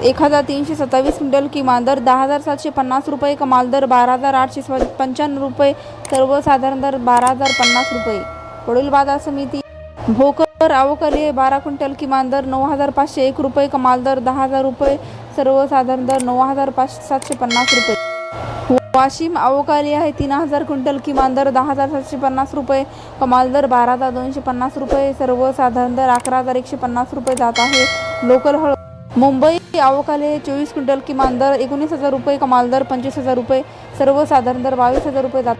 एक हजार तीनशे सत्तावीस क्विंटल किमान दर दहा हजार सातशे पन्नास रुपये कमाल दर बारा हजार आठशे पंच्याण्णव रुपये सर्वसाधारण दर बारा हजार पन्नास रुपये. पुढील बाजार समिती भोकर आवकले बारा क्विंटल किमान दर नऊ हजार पाचशे एक रुपये कमाल दर दहा हजार रुपये सर्वसाधारण दर नऊ हजार पाचशे सातशे पन्नास रुपये. वाशिम अवकाली आहे तीन हजार क्विंटल किमान दर दहा हजार सातशे पन्नास रुपये कमाल दर बारा हजार दोनशे पन्नास रुपये सर्वसाधारण दर अकरा हजार एकशे पन्नास रुपये जात आहे. लोकल हळद मुंबई आवकाले चोवीस क्विंटल किमान दर एकोणीस हजार रुपये कमाल दर पंचवीस हजार रुपये सर्वसाधारण दर बावीस हजार रुपये जात